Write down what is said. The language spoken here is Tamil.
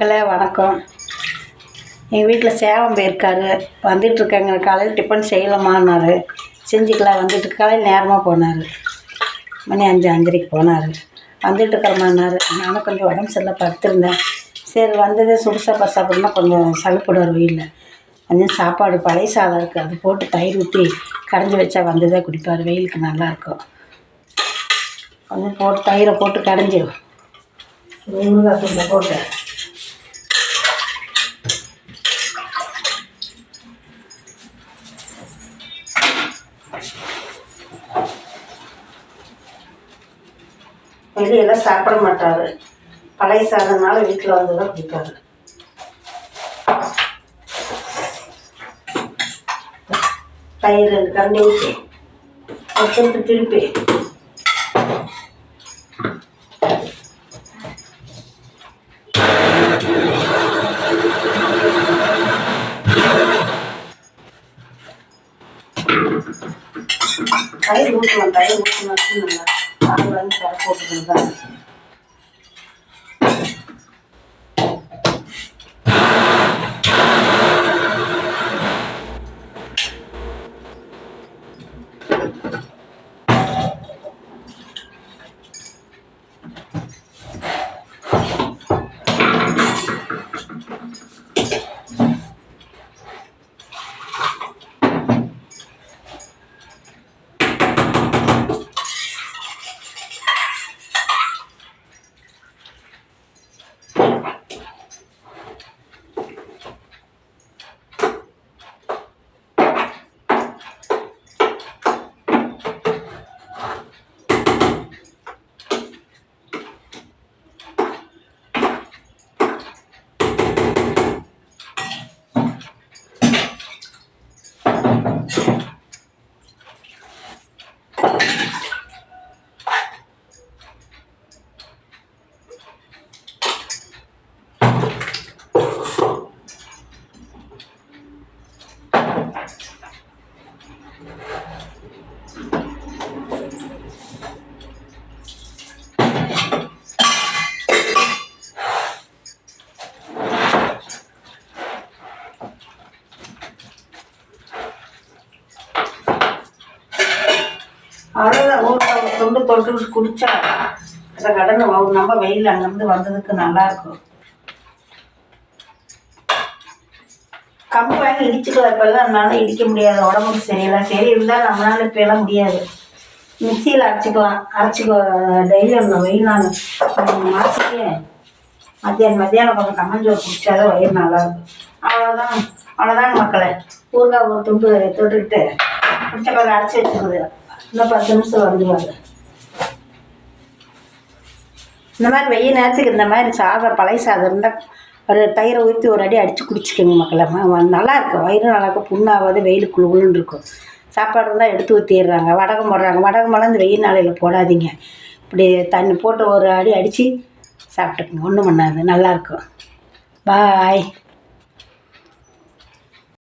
மக்களே வணக்கம். எங்கள் வீட்டில் சேவம் போயிருக்காரு. வந்துட்டுருக்காங்க. காலையில் டிஃபன் செய்யலாமான்னாரு. செஞ்சுக்கலாம். வந்துட்டு காலையில் நேரமாக போனார். மணி அஞ்சு அஞ்சரைக்கு போனார். வந்துட்டு இருக்கிறமான்னாரு நானும் கொஞ்சம் உடம்பு சரியில்லை படுத்திருந்தேன். சரி வந்தது சுடு சாப்பாடு கொஞ்சம் சளிப்படுவார் வெயிலில். கொஞ்சம் சாப்பாடு பழைய சாதம் இருக்குது அது போட்டு தயிர் ஊற்றி கடைஞ்சி வச்சா வந்ததே குடிப்பார். வெயிலுக்கு நல்லாயிருக்கும் கொஞ்சம் போட்டு தயிரை போட்டு கடைஞ்சி ஊறுகாய் போட்டு. வெளியெல்லாம் சாப்பிட மாட்டார். பழைய சாதம்னால வீட்டில் வந்து தான் குடிப்பார். தயிர் ரெண்டு கரண்டி ஊற்றி திருப்பி திருப்பி. தயிர் ஊற்றணும் தயிர் ஊற்றினா நல்லா அது வந்து தர தான் அவ்வளோதான் ஊறுகாய் தொண்டு தொட்டு குடிச்சா அந்த கடனை நம்ம வெயில் அங்கேருந்து வந்ததுக்கு நல்லா இருக்கும். கம்பு வாங்கி இடிச்சுக்கலாம் இப்போல்லாம் நம்மளால இடிக்க முடியாது உடம்புக்கு சரியில்லை. சரி இருந்தால் நம்மளால இப்போலாம் முடியாது. மிக்சியில் அரைச்சிக்கலாம். அரைச்சிக்கோ டெய்லி அந்த வெயில் நான் மாசிக்கு மத்தியானம் மத்தியானம் கொஞ்சம் கம்மஞ்சோறு குடிச்சாதான் வயிறு நல்லாயிருக்கும் அவ்வளோதான் அவ்வளோதான் அவ்வளோதாங்க மக்களே. ஊறுகாய் ஒரு துண்டு தொட்டுக்கிட்டு குடிச்ச பிறகு அரைச்சி வச்சுருக்குது. இன்னும் பத்து நிமிஷம் வந்துடுவாங்க இந்த மாதிரி வெயில் நேரத்துக்கு இந்த மாதிரி சாதம் பழைய சாதம் இருந்தால் ஒரு தயிரை ஊற்றி ஒரு அடி அடித்து குடிச்சிக்கோங்க மக்களே. நல்லாயிருக்கும் நல்லா இருக்கும். வயிறு நல்லா இருக்கும். புண்ணாகாது வெயில் குளு குளுன்னு இருக்கும். சாப்பாடு இருந்தால் எடுத்து ஊற்றிடுறாங்க வடகம் போடுறாங்க. வடகமெல்லாம் இந்த வெயில் நாளையில் போடாதீங்க. இப்படி தண்ணி போட்டு ஒரு அடி அடித்து சாப்பிட்டுக்குங்க. ஒன்றும் பண்ணாது. நல்லாயிருக்கும் பாய்